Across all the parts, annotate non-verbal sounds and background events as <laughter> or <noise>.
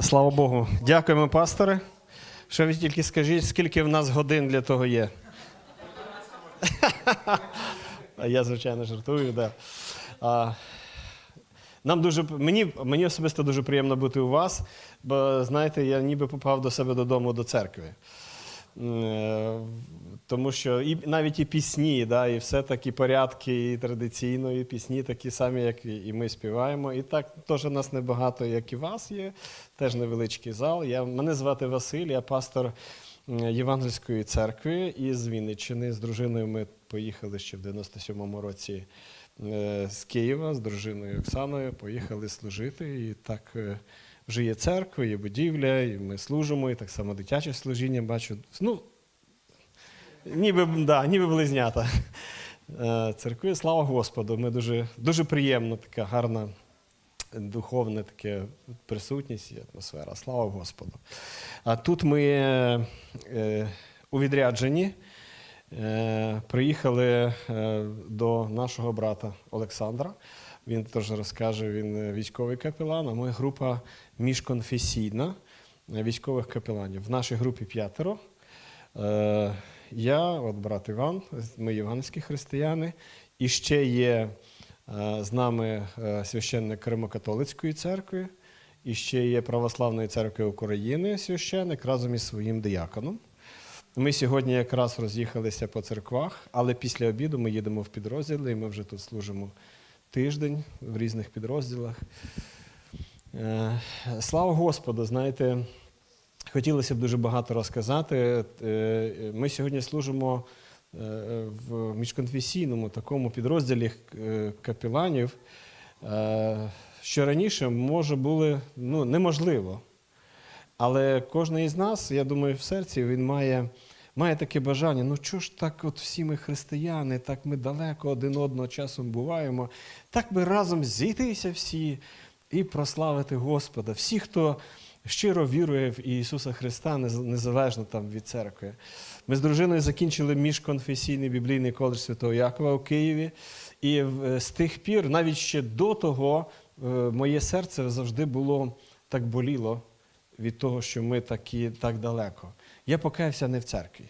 Слава Богу. Дякуємо, пасторе. Що ви тільки скажіть, скільки в нас годин для того є? А <laughs> я, звичайно, жартую, да. А, нам дуже, мені, мені особисто дуже приємно бути у вас, бо знаєте, я ніби попав до себе додому до церкви. Е, Тому що і навіть і пісні, да, і все такі порядки, і традиційно, і пісні такі самі, як і ми співаємо. І так теж нас небагато, як і вас є, теж невеличкий зал. Я, мене звати Василь, я пастор Євангельської церкви із Вінниччини. З дружиною ми поїхали ще в 97-му році е, з Києва, з дружиною Оксаною, поїхали служити. І так е, вже є церква, є будівля, і ми служимо, і так само дитяче служіння бачу. Ну, ніби, да, ніби близнята. Е, Церкви, слава Господу. Ми дуже, дуже приємно, така гарна духовна таке присутність і атмосфера. Слава Господу. А тут ми е, е, у відрядженні е, приїхали е, до нашого брата Олександра. Він теж розкаже, він е, військовий капелан, а ми група міжконфесійна е, військових капеланів. В нашій групі п'ятеро. Е, Я, от брат Іван, ми євангельські християни, і ще є з нами священник Римокатолицької церкви, і ще є Православної церкви України священник разом із своїм дияконом. Ми сьогодні якраз роз'їхалися по церквах, але після обіду ми їдемо в підрозділи, і ми вже тут служимо тиждень в різних підрозділах. Е, Слава Господу, знаєте, хотілося б дуже багато розказати. Е, Ми сьогодні служимо е, в міжконфесійному такому підрозділі капеланів, е, що раніше може було ну, неможливо. Але кожен із нас, я думаю, в серці він має, має таке бажання. Ну чого ж так, от всі ми християни, так ми далеко один одного часом буваємо, так би разом зійтися всі і прославити Господа. Всі, хто щиро вірує в Ісуса Христа, незалежно там від церкви. Ми з дружиною закінчили міжконфесійний біблійний коледж Святого Якова у Києві. І з тих пір, навіть ще до того, е, моє серце завжди було так боліло від того, що ми такі так далеко. Я покаявся не в церкві.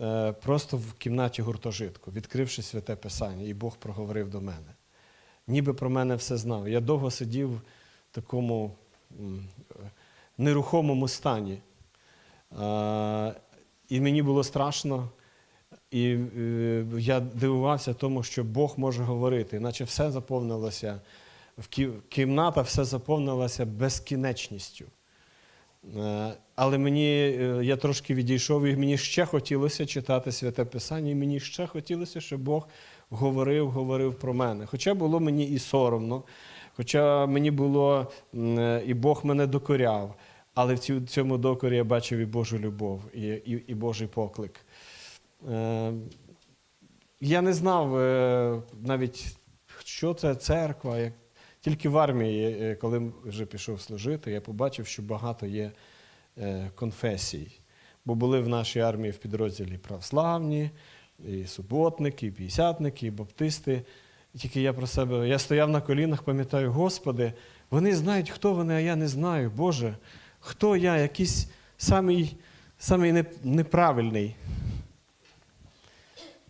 Е, Просто в кімнаті гуртожитку, відкривши святе Писання, і Бог проговорив до мене. Ніби про мене все знав. Я довго сидів в такому нерухомому стані. Е, І мені було страшно. І е, я дивувався тому, що Бог може говорити, наче все заповнилося, кімната все заповнилася безкінечністю. Е, Але мені е, я трошки відійшов, і мені ще хотілося читати святе Писання, і мені ще хотілося, щоб Бог говорив, говорив про мене. Хоча було мені і соромно, хоча мені було е, і Бог мене докоряв, але в цьому докорі я бачив і Божу любов, і, і, і Божий поклик. Я не знав навіть, що це церква. Тільки в армії, е, коли вже пішов служити, я побачив, що багато є е, конфесій. Бо були в нашій армії в підрозділі православні, і суботники, і п'ятдесятники, і баптисти. Тільки я про себе, я стояв на колінах, пам'ятаю, Господи, вони знають, хто вони, а я не знаю. Боже, хто я, якийсь самий, самий неправильний.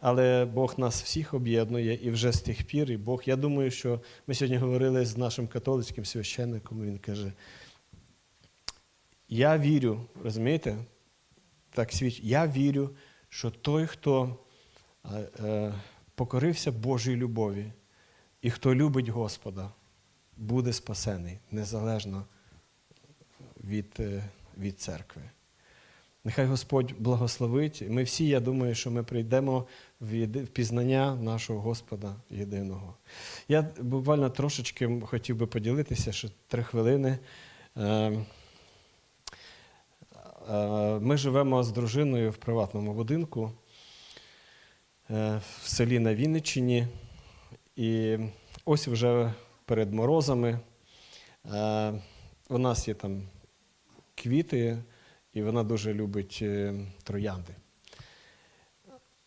Але Бог нас всіх об'єднує і вже з тих пір, і Бог. Я думаю, що ми сьогодні говорили з нашим католицьким священником, він каже: Я вірю, розумієте? Так свіч, я вірю, що той, хто е, е, покорився Божій любові і хто любить Господа, буде спасений незалежно від, е, від церкви. Нехай Господь благословить. Ми всі, я думаю, що ми прийдемо в пізнання нашого Господа єдиного. Я буквально трошечки хотів би поділитися, що три хвилини. Е, е, Ми живемо з дружиною в приватному будинку е, в селі на Вінниччині. І ось вже перед морозами е, у нас є там квіти, і вона дуже любить е, троянди.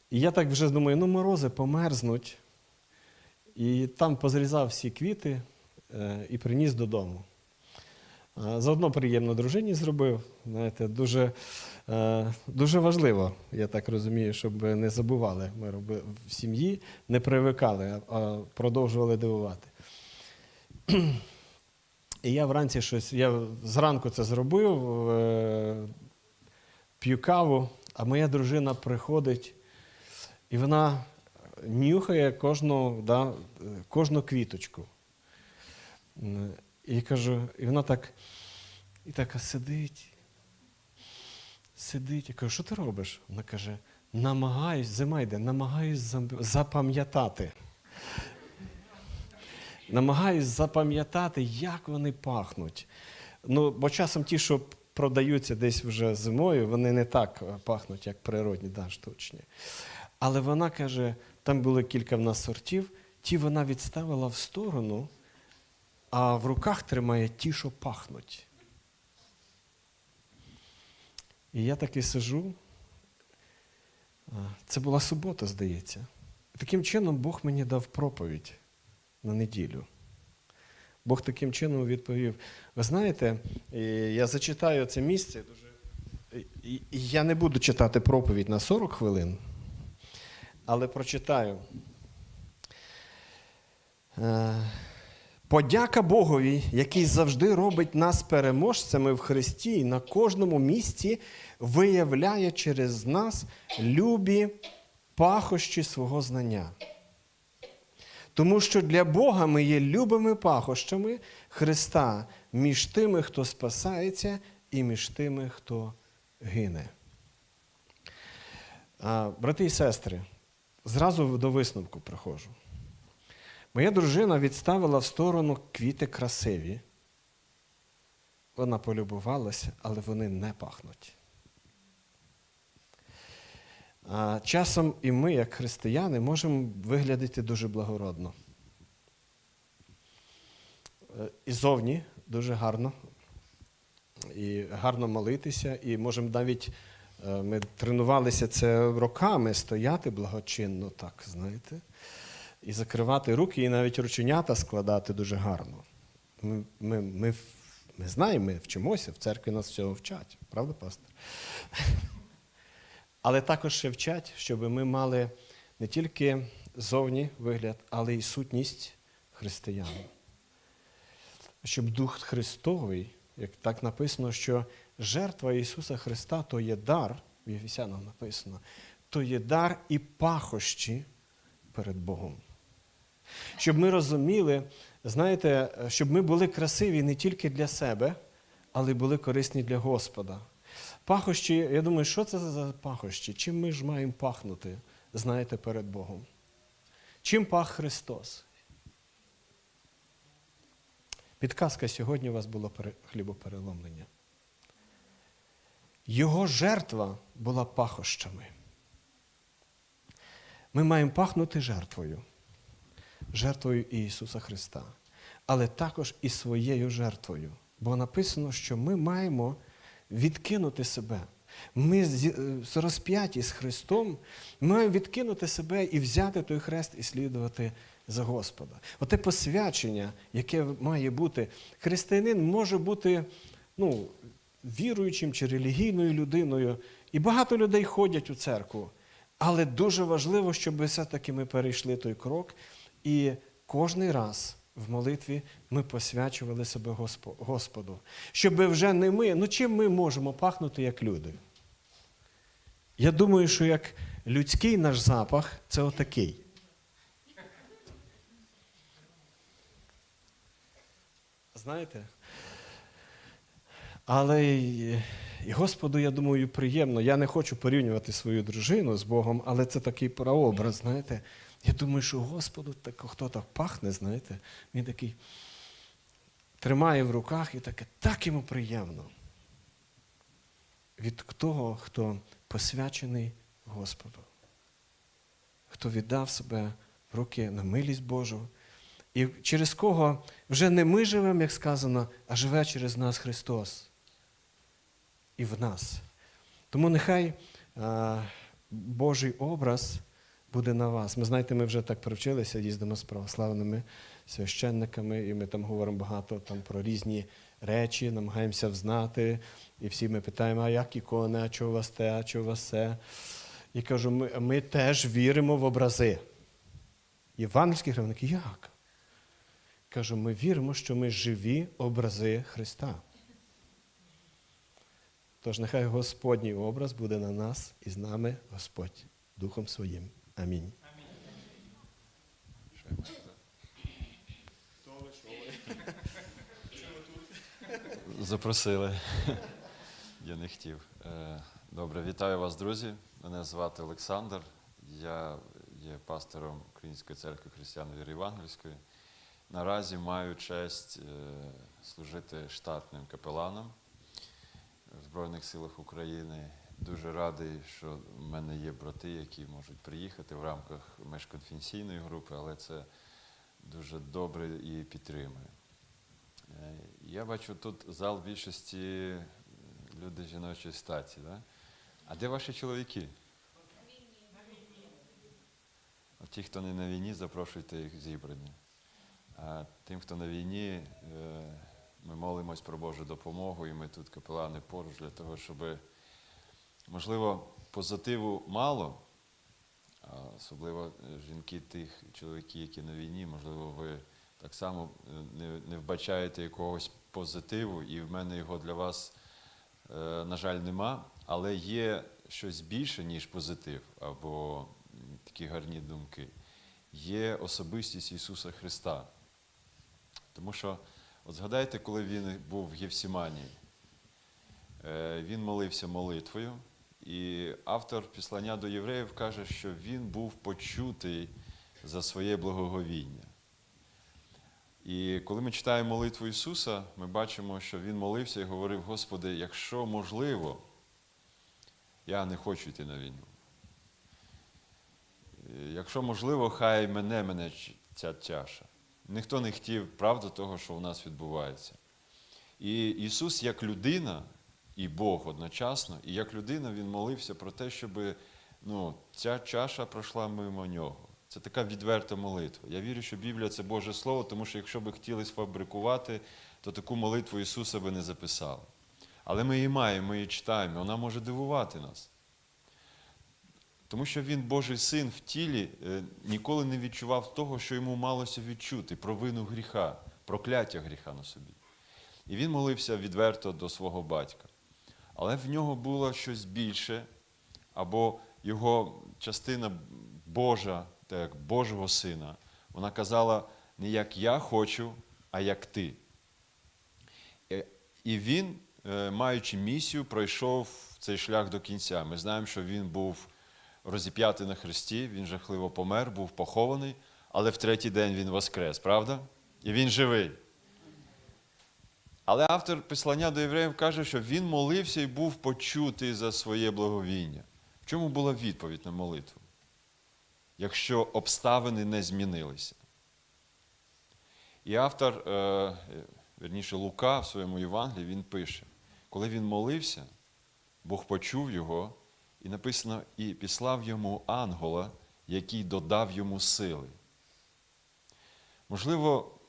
І я так вже думаю, ну морози померзнуть. І там позрізав всі квіти е, і приніс додому. Заодно приємно дружині зробив. Знаєте, дуже, е, дуже важливо, я так розумію, щоб не забували. Ми робили в сім'ї, не привикали, а продовжували дивувати. І я вранці щось, я зранку це зробив, е, п'ю каву, а моя дружина приходить, і вона нюхає кожну, да, кожну квіточку. І кажу, і вона так, і так сидить, сидить. Я кажу, що ти робиш? Вона каже, намагаюсь, зима йде, намагаюсь запам'ятати. Намагаюсь запам'ятати, як вони пахнуть. Ну, бо часом ті, що продаються десь вже зимою, вони не так е, пахнуть, як природні, да, штучні. Але вона каже, там було кілька в нас сортів, ті вона відставила в сторону, а в руках тримає ті, що пахнуть. І я таки сижу. Це була субота, здається. Таким чином Бог мені дав проповідь на неділю. Бог таким чином відповів: ви знаєте, я зачитаю це місце. Дуже... Я не буду читати проповідь на 40 хвилин, але прочитаю. Е, Подяка Богові, який завжди робить нас переможцями в Христі і на кожному місці виявляє через нас любі пахощі свого знання. Тому що для Бога ми є любими пахощами Христа між тими, хто спасається, і між тими, хто гине. А, брати і сестри, зразу до висновку приходжу. Моя дружина відставила в сторону квіти красиві. Вона полюбувалася, але вони не пахнуть. Часом і ми, як християни, можемо виглядати дуже благородно. Е, І зовні дуже гарно, і гарно молитися, і можемо навіть е, ми тренувалися це роками стояти благочинно, так, знаєте, і закривати руки, і навіть рученята складати дуже гарно. Ми, ми, ми, ми знаємо, ми вчимося, в церкві нас цього вчать, правда, пастор? Але також ще вчать, щоб ми мали не тільки зовні вигляд, але й сутність християн. Щоб Дух Христовий, як так написано, що жертва Ісуса Христа то є дар, в Єфесянам написано, то є дар і пахощі перед Богом. Щоб ми розуміли, знаєте, щоб ми були красиві не тільки для себе, але й були корисні для Господа. Пахощі, я думаю, що це за пахощі? Чим ми ж маємо пахнути, знаєте, перед Богом? Чим пах Христос? Підказка сьогодні у вас було пере- хлібопереломлення. Його жертва була пахощами. Ми маємо пахнути жертвою, жертвою Ісуса Христа, але також і своєю жертвою. Бо написано, що ми маємо відкинути себе. Ми е, розп'яті з Христом ми маємо відкинути себе і взяти той хрест і слідувати за Господа. Оте посвячення, яке має бути, християнин може бути ну, віруючим чи релігійною людиною. І багато людей ходять у церкву. Але дуже важливо, щоб все-таки ми перейшли той крок і кожний раз в молитві ми посвячували себе Господу. Щоб вже не ми, ну чим ми можемо пахнути як люди? Я думаю, що як людський наш запах це отакий. Знаєте? Але і Господу, я думаю, приємно. Я не хочу порівнювати свою дружину з Богом, але це такий прообраз, знаєте. Я думаю, що Господу так, хто так пахне, знаєте, він такий тримає в руках і таке, так йому приємно. Від того, хто посвячений Господу, хто віддав себе в руки на милість Божу, і через кого вже не ми живемо, як сказано, а живе через нас Христос. І в нас. Тому нехай а, Божий образ буде на вас. Ми знаєте, ми вже так привчилися, їздимо з православними священниками, і ми там говоримо багато там, про різні речі, намагаємося взнати. І всі ми питаємо, а як ікона, а що у вас те, а що у вас це. І кажу, ми, ми теж віримо в образи. Євангельські гравники, як? Кажу, ми віримо, що ми живі образи Христа. Тож нехай Господній образ буде на нас і з нами Господь Духом Своїм. Амінь. Запросили. Я не хотів. Е, Добре, вітаю вас, друзі. Мене звати Олександр. Я є пастором Української церкви християн віри Євангельської. Наразі маю честь е, служити штатним капеланом в Збройних силах України. Дуже радий, що в мене є брати, які можуть приїхати в рамках межконфесійної групи, але це дуже добре і підтримує. Е, Я бачу тут зал більшості люди жіночої статі. Да? А де ваші чоловіки? Ті, хто не на війні, запрошуйте їх зібрані. А тим, хто на війні, е, ми молимось про Божу допомогу, і ми тут капелани поруч для того, щоб, можливо, позитиву мало, особливо е, жінки тих чоловіків, які на війні, можливо, ви так само е, не, не вбачаєте якогось позитиву, і в мене його для вас, е, на жаль, нема. Але є щось більше, ніж позитив або такі гарні думки. Є особистість Ісуса Христа. Тому що, от згадайте, коли він був в Євсіманії, він молився молитвою, і автор післання до євреїв каже, що він був почутий за своє благоговіння. І коли ми читаємо молитву Ісуса, ми бачимо, що Він молився і говорив: Господи, якщо можливо, я не хочу йти на війну. Якщо можливо, хай мене мене ця чаша. Ніхто не хотів правди того, що у нас відбувається. І Ісус, як людина, і Бог одночасно, і як людина Він молився про те, щоб ну, ця чаша пройшла мимо нього. Це така відверта молитва. Я вірю, що Біблія це Боже Слово, тому що якщо би хотіли сфабрикувати, то таку молитву Ісуса би не записали. Але ми її маємо, ми її читаємо, вона може дивувати нас. Тому що він, Божий син в тілі, е, ніколи не відчував того, що йому малося відчути, провину гріха, прокляття гріха на собі. І він молився відверто до свого батька. Але в нього було щось більше, або його частина Божа, так Божого сина, вона казала не як я хочу, а як ти. Е, І він, е, маючи місію, пройшов цей шлях до кінця. Ми знаємо, що він був розіп'ятий на хресті, він жахливо помер, був похований, але в третій день він воскрес, правда? І він живий. Але автор післання до євреїв каже, що він молився і був почутий за своє благовіння. В чому була відповідь на молитву? Якщо обставини не змінилися. І автор, е, верніше Лука в своєму Євангелії, він пише, коли він молився, Бог почув його, і написано, і післав йому ангела, який додав йому сили. Можливо,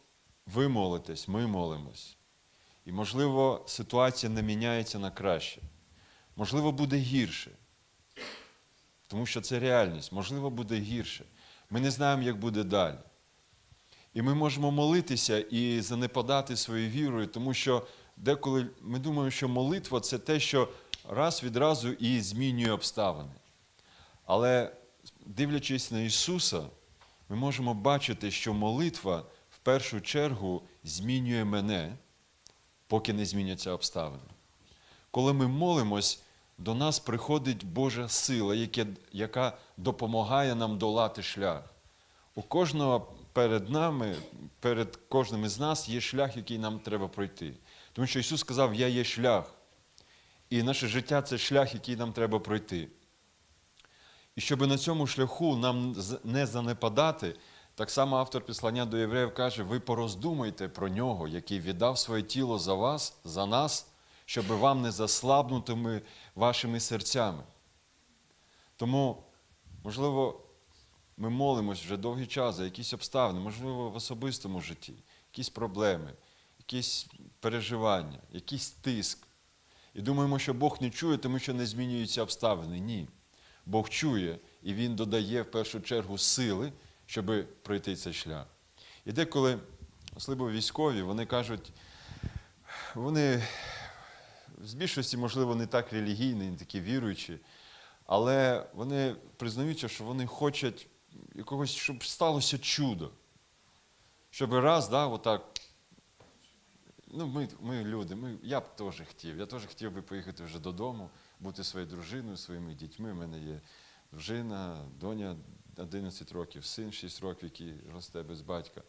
ви молитесь, ми молимось. І, можливо, ситуація не міняється на краще. Можливо, буде гірше. Тому що це реальність. Можливо, буде гірше. Ми не знаємо, як буде далі. І ми можемо молитися і занепадати своєю вірою, тому що деколи ми думаємо, що молитва це те, що раз відразу і змінює обставини. Але дивлячись на Ісуса, ми можемо бачити, що молитва в першу чергу змінює мене, поки не зміняться обставини. Коли ми молимось, до нас приходить Божа сила, яка допомагає нам долати шлях. У кожного перед нами, перед кожним із нас є шлях, який нам треба пройти. Тому що Ісус сказав, Я є шлях. І наше життя це шлях, який нам треба пройти. І щоб на цьому шляху нам не занепадати, так само автор післання до євреїв каже: ви пороздумайте про нього, який віддав своє тіло за вас, за нас, щоб вам не заслабнутими вашими серцями. Тому, можливо, ми молимось вже довгий час за якісь обставини, можливо, в особистому житті, якісь проблеми, якісь переживання, якийсь тиск. І думаємо, що Бог не чує, тому що не змінюються обставини. Ні. Бог чує, і Він додає в першу чергу сили, щоб пройти цей шлях. І деколи, особливо військові, вони кажуть, вони з більшості, можливо, не так релігійні, не такі віруючі, але вони признаються, що вони хочуть якогось, щоб сталося чудо. Щоб раз, да, отак. Ну, ми, ми люди, ми, я б теж хотів. Я теж хотів би поїхати вже додому, бути своєю дружиною, своїми дітьми. У мене є дружина, доня 11 років, син 6 років, який росте без батька.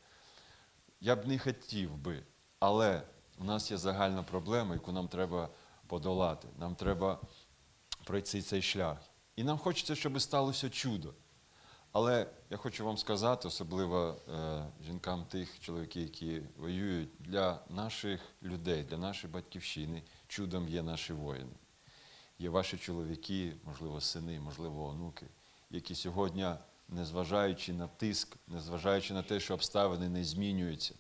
Я б не хотів би, але у нас є загальна проблема, яку нам треба подолати. Нам треба пройти цей шлях. І нам хочеться, щоб сталося чудо. Але я хочу вам сказати, особливо е, жінкам тих чоловіків, які воюють, для наших людей, для нашої батьківщини чудом є наші воїни. Є ваші чоловіки, можливо, сини, можливо, онуки, які сьогодні, незважаючи на тиск, незважаючи на те, що обставини не змінюються,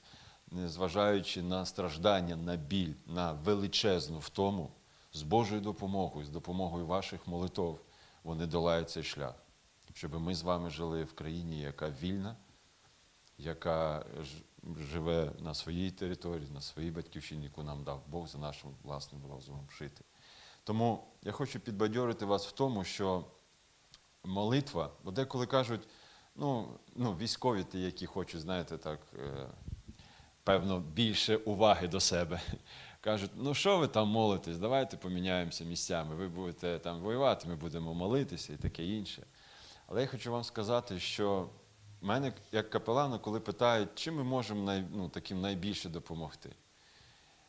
незважаючи на страждання, на біль, на величезну втому, з Божою допомогою, з допомогою ваших молитов, вони долають цей шлях щоб ми з вами жили в країні, яка вільна, яка живе на своїй території, на своїй батьківщині, яку нам дав Бог за нашим власним розумом жити. Тому я хочу підбадьорити вас в тому, що молитва, бо деколи кажуть, ну, ну військові ті, які хочуть, знаєте, так, е, певно, більше уваги до себе. <laughs> Кажуть, ну що ви там молитесь, давайте поміняємося місцями. Ви будете там воювати, ми будемо молитися і таке інше. Але я хочу вам сказати, що мене, як капелана, коли питають, чим ми можемо най, ну, таким найбільше допомогти,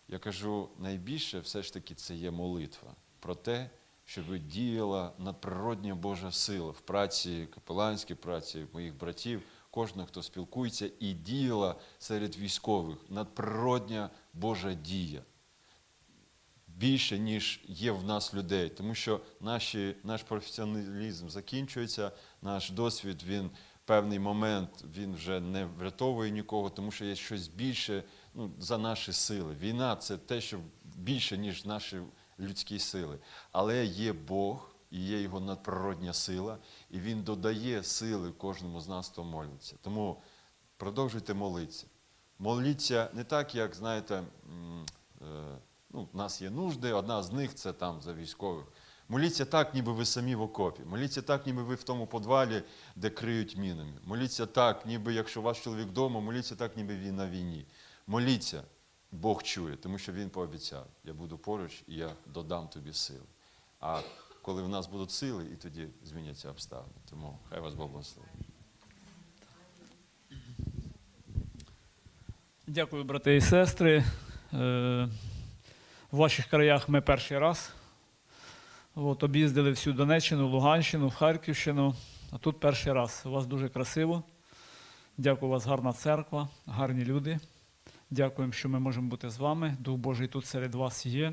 я кажу, найбільше все ж таки це є молитва про те, щоб діяла надприродня Божа сила в праці капеланській праці моїх братів, кожного, хто спілкується, і діяла серед військових. Надприродня Божа дія. Більше, ніж є в нас людей, тому що наші, наш професіоналізм закінчується, наш досвід, він певний момент він вже не врятовує нікого, тому що є щось більше ну, за наші сили. Війна це те, що більше, ніж наші людські сили. Але є Бог. І є його надприродня сила, і він додає сили кожному з нас, хто молиться. Тому продовжуйте молитися. Моліться не так, як знаєте, е, ну, в нас є нужди, одна з них це там за військових. Моліться так, ніби ви самі в окопі. Моліться так, ніби ви в тому подвалі, де криють мінами. Моліться так, ніби якщо ваш чоловік вдома, моліться так, ніби він на війні. Моліться, Бог чує, тому що Він пообіцяв. Я буду поруч і я додам тобі сили. А коли в нас будуть сили, і тоді зміняться обставини. Тому хай вас Бог благословить. Дякую, брати і сестри. Е, В ваших краях ми перший раз. От, об'їздили всю Донеччину, Луганщину, Харківщину. А тут перший раз. У вас дуже красиво. Дякую, у вас гарна церква, гарні люди. Дякуємо, що ми можемо бути з вами. Дух Божий тут серед вас є.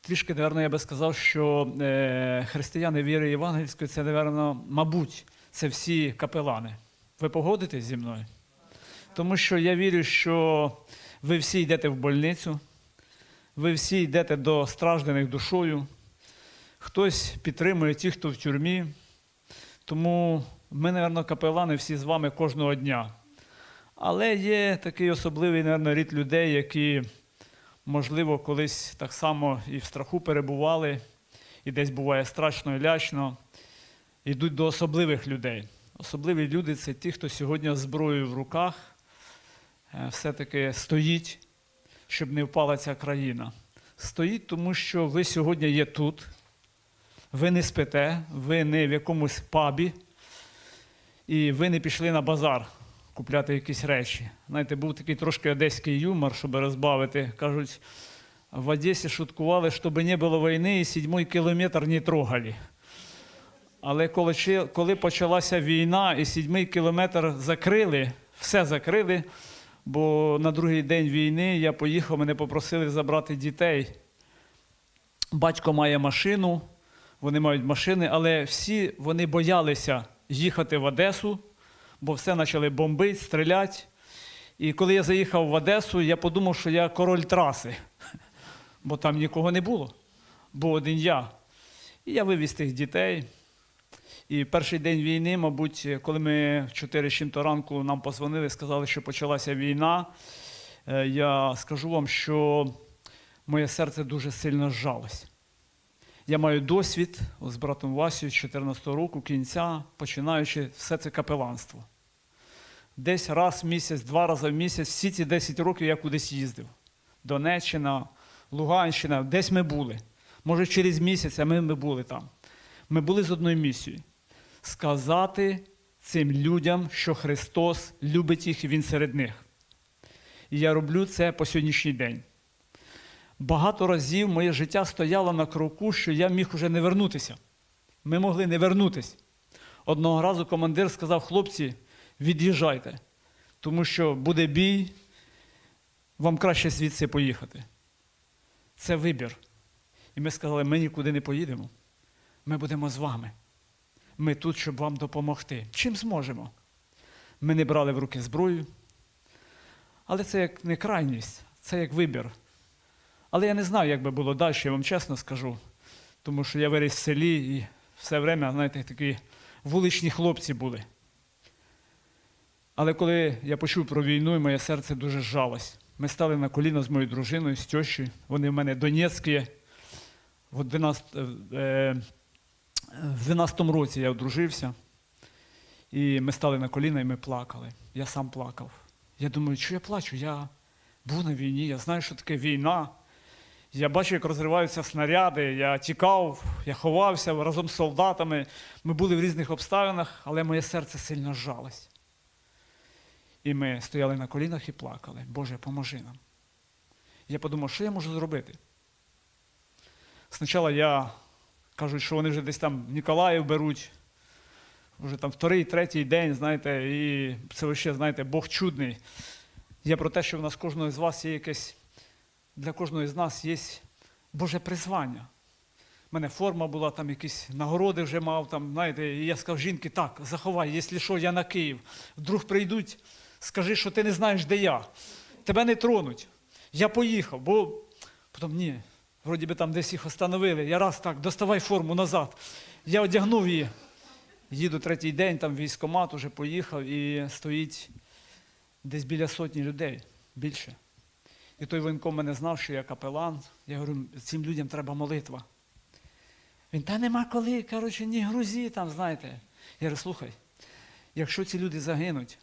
Трішки, напевно, я би сказав, що е, християни віри євангельської це, напевно, мабуть, це всі капелани. Ви погодитесь зі мною? Тому що я вірю, що ви всі йдете в больницю, ви всі йдете до страждених душою, хтось підтримує ті, хто в тюрмі. Тому ми, мабуть, капелани всі з вами кожного дня. Але є такий особливий, мабуть, рід людей, які, можливо, колись так само і в страху перебували, і десь буває страшно і лячно, йдуть до особливих людей. Особливі люди це ті, хто сьогодні з зброєю в руках е, все-таки стоїть, щоб не впала ця країна. Стоїть, тому що ви сьогодні є тут, ви не спите, ви не в якомусь пабі, і ви не пішли на базар купляти якісь речі. Знаєте, був такий трошки одеський юмор, щоб розбавити. Кажуть, в Одесі шуткували, щоб не було війни, і сідьмий кілометр не трогали. Але коли, коли почалася війна і сідьмий кілометр закрили, все закрили, бо на другий день війни я поїхав, мене попросили забрати дітей. Батько має машину, вони мають машини, але всі вони боялися їхати в Одесу, бо все почали бомбити, стріляти. І коли я заїхав в Одесу, я подумав, що я король траси, <laughs> бо там нікого не було. Був один я. І я вивіз тих дітей. І перший день війни, мабуть, коли ми в 4 з чим-то ранку нам позвонили, сказали, що почалася війна, е, я скажу вам, що моє серце дуже сильно зжалось. Я маю досвід з братом Васю з 14 року, кінця, починаючи все це капеланство. Десь раз в місяць, два рази в місяць, всі ці 10 років я кудись їздив. Донеччина, Луганщина, десь ми були. Може, через місяць, а ми, ми були там. Ми були з одною місією сказати цим людям, що Христос любить їх і Він серед них. І я роблю це по сьогоднішній день. Багато разів моє життя стояло на кроку, що я міг уже не вернутися. Ми могли не вернутися. Одного разу командир сказав: хлопці, від'їжджайте, тому що буде бій, вам краще звідси поїхати. Це вибір. І ми сказали, ми нікуди не поїдемо. Ми будемо з вами. Ми тут, щоб вам допомогти. Чим зможемо? Ми не брали в руки зброю. Але це як не крайність, це як вибір. Але я не знаю, як би було далі, я вам чесно скажу. Тому що я виріс в селі і все время, знаєте, такі вуличні хлопці були. Але коли я почув про війну, і моє серце дуже зжалось. Ми стали на коліна з моєю дружиною, з тещою. Вони в мене донецькі. В 12, е, 12-му році я одружився. І ми стали на коліна і ми плакали. Я сам плакав. Я думаю, що я плачу? Я був на війні, я знаю, що таке війна. Я бачу, як розриваються снаряди. Я тікав, я ховався разом з солдатами. Ми були в різних обставинах, але моє серце сильно зжалось. І ми стояли на колінах і плакали. Боже, поможи нам. Я подумав, що я можу зробити? Спочатку я кажуть, що вони вже десь там Ніколаїв беруть, вже там вторий, третій день, знаєте, і це лише, знаєте, Бог чудний. Я про те, що в нас кожного з вас є якесь, для кожного з нас є Боже призвання. У мене форма була, там якісь нагороди вже мав, там, знаєте, і я сказав жінки, так, заховай, якщо що, я на Київ. Вдруг прийдуть, скажи, що ти не знаєш, де я. Тебе не тронуть. Я поїхав, бо потім ні, вроді би там десь їх остановили. Я раз так, доставай форму назад. Я одягнув її. Їду третій день, там військомат уже поїхав і стоїть десь біля сотні людей більше. І той воєнком мене знав, що я капелан. Я говорю, цим людям треба молитва. Він, та нема коли, коротше, ні грузі там, знаєте. Я говорю, слухай, якщо ці люди загинуть,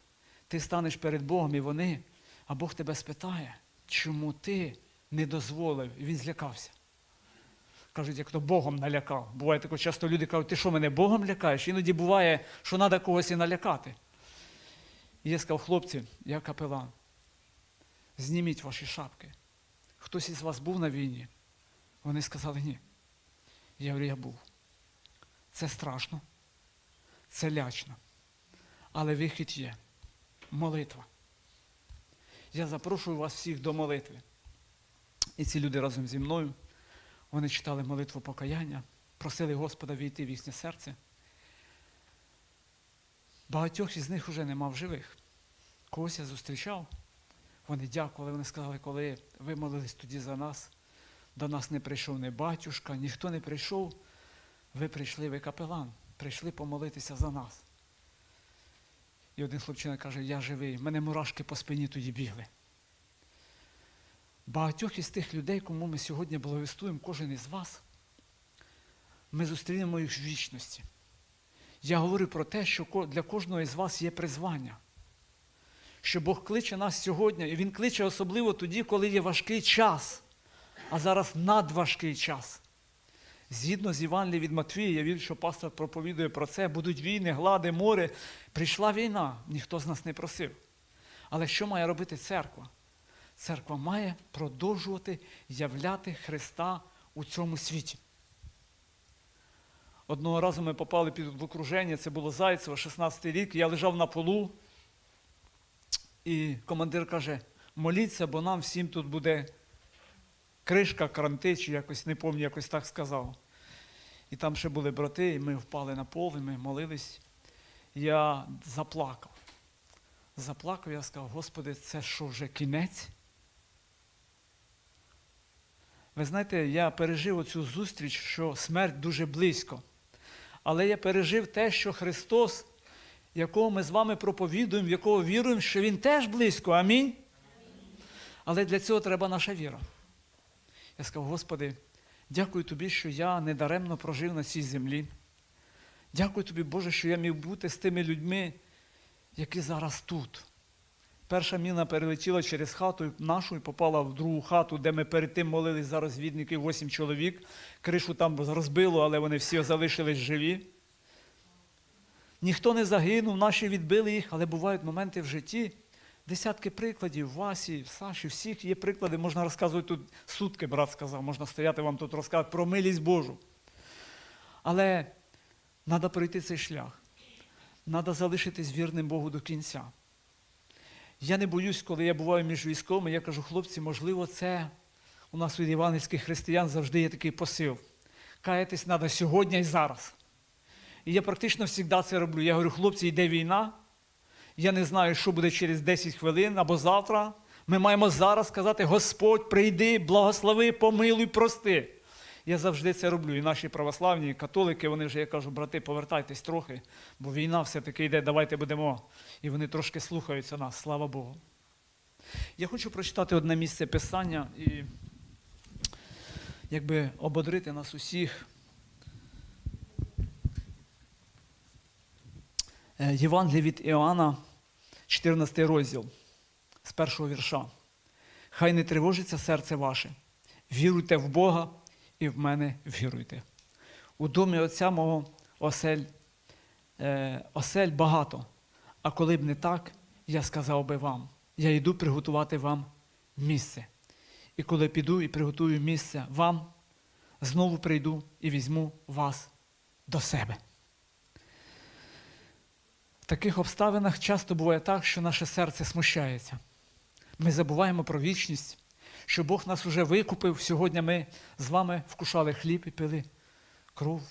ти станеш перед Богом і вони, а Бог тебе спитає, чому ти не дозволив, і він злякався. Кажуть, як то Богом налякав. Буває таке, часто люди кажуть, ти що мене Богом лякаєш? Іноді буває, що треба когось і налякати. І я сказав, хлопці, я капелан. Зніміть ваші шапки. Хтось із вас був на війні? Вони сказали ні. Я говорю, я був. Це страшно, це лячно. Але вихід є. Молитва. Я запрошую вас всіх до молитви. І ці люди разом зі мною, вони читали молитву покаяння, просили Господа війти в їхнє серце. Багатьох із них вже нема в живих. Когось я зустрічав. Вони дякували, вони сказали, коли ви молились тоді за нас, до нас не прийшов не батюшка, ніхто не прийшов. Ви прийшли, ви капелан, прийшли помолитися за нас. І один хлопчина каже, я живий, в мене мурашки по спині тоді бігли. Багатьох із тих людей, кому ми сьогодні благовістуємо, кожен із вас, ми зустрінемо їх в вічності. Я говорю про те, що для кожного із вас є призвання. Що Бог кличе нас сьогодні, і Він кличе особливо тоді, коли є важкий час, а зараз надважкий час. Згідно з Євангелієм від Матвія, я вірю, що пастор проповідує про це, будуть війни, глади, море. Прийшла війна, ніхто з нас не просив. Але що має робити церква? Церква має продовжувати являти Христа у цьому світі. Одного разу ми попали під в окруження, це було Зайцево, 16-й рік, я лежав на полу, і командир каже, моліться, бо нам всім тут буде кришка, кранти, чи якось не пам'ятаю, якось так сказав. І там ще були брати, і ми впали на пол, і ми молились. Я заплакав. заплакав, я сказав, Господи, це що вже кінець? Ви знаєте, я пережив оцю зустріч, що смерть дуже близько. Але я пережив те, що Христос, якого ми з вами проповідуємо, в якого віруємо, що Він теж близько. Амінь. Але для цього треба наша віра. Я сказав, Господи, дякую Тобі, що я недаремно прожив на цій землі. Дякую Тобі, Боже, що я міг бути з тими людьми, які зараз тут. Перша міна перелетіла через хату нашу і попала в другу хату, де ми перед тим молились за розвідників, 8 чоловік. Кришу там розбило, але вони всі залишились живі. Ніхто не загинув, наші відбили їх, але бувають моменти в житті. Десятки прикладів, Васі, Саші, всіх є приклади, можна розказувати тут сутки, брат сказав, можна стояти вам тут розказувати про милість Божу. Але треба пройти цей шлях. Треба залишитись вірним Богу до кінця. Я не боюсь, коли я буваю між військовими, я кажу, хлопці, можливо, це у нас у євангельських християн завжди є такий посил. Каятись треба сьогодні і зараз. І я практично завжди це роблю. Я говорю, хлопці, йде війна. Я не знаю, що буде через 10 хвилин або завтра. Ми маємо зараз сказати: Господь, прийди, благослови, помилуй, прости. Я завжди це роблю. І наші православні католики, вони вже, я кажу, брати, повертайтесь трохи, бо війна все-таки йде, давайте будемо. І вони трошки слухаються нас, слава Богу. Я хочу прочитати одне місце Писання і якби ободрити нас усіх. Е, Євангеліє від Іоанна, 14 розділ, з першого вірша. Хай не тривожиться серце ваше. Віруйте в Бога і в мене віруйте. У домі Отця мого осель, е, осель багато, а коли б не так, я сказав би вам, я йду приготувати вам місце. І коли піду і приготую місце вам, знову прийду і візьму вас до себе. Таких обставинах часто буває так, що наше серце смущається. Ми забуваємо про вічність, що Бог нас уже викупив. Сьогодні ми з вами вкушали хліб і пили кров,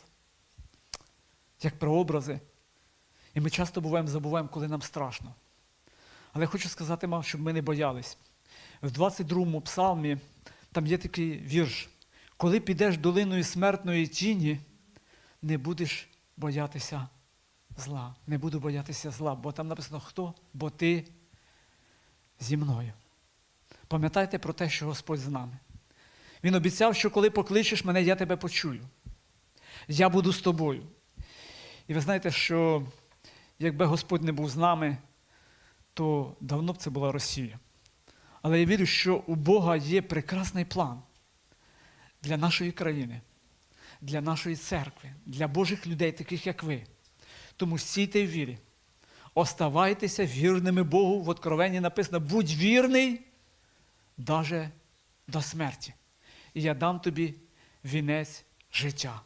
як прообрази. І ми часто буваємо, забуваємо, коли нам страшно. Але хочу сказати вам, щоб ми не боялись. В 22-му псалмі там є такий вірш. Коли підеш долиною смертної тіні, не будеш боятися зла. Не буду боятися зла, бо там написано хто? Бо ти зі мною. Пам'ятайте про те, що Господь з нами. Він обіцяв, що коли покличеш мене, я тебе почую. Я буду з тобою. І ви знаєте, що якби Господь не був з нами, то давно б це була Росія. Але я вірю, що у Бога є прекрасний план для нашої країни, для нашої церкви, для Божих людей, таких як ви. Тому стійте в вірі. Оставайтеся вірними Богу. В Откровенні написано: будь вірний даже до смерті. І я дам тобі вінець життя.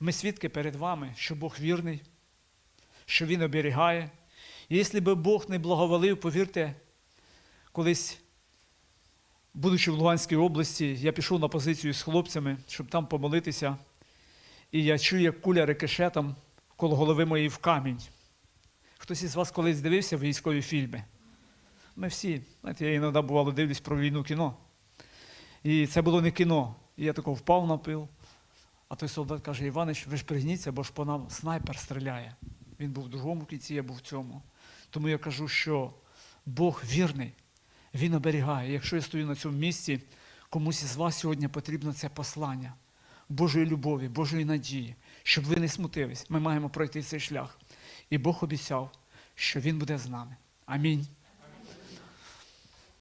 Ми свідки перед вами, що Бог вірний, що Він оберігає. І якщо би Бог не благоволив, повірте, колись, будучи в Луганській області, я пішов на позицію з хлопцями, щоб там помолитися. І я чую, як куля рикошетом коло голови моєї в камінь. Хтось із вас колись дивився військові фільми? Ми всі, знаєте, я іноді бувало дивлюсь про війну кіно. І це було не кіно. І я тако впав на пил. А той солдат каже: Іванич, ви ж пригніться, бо ж по нам снайпер стріляє. Він був в другому кінці, я був в цьому. Тому я кажу, що Бог вірний, Він оберігає. Якщо я стою на цьому місці, комусь із вас сьогодні потрібно це послання Божої любові, Божої надії, щоб ви не смутились. Ми маємо пройти цей шлях. І Бог обіцяв, що Він буде з нами. Амінь.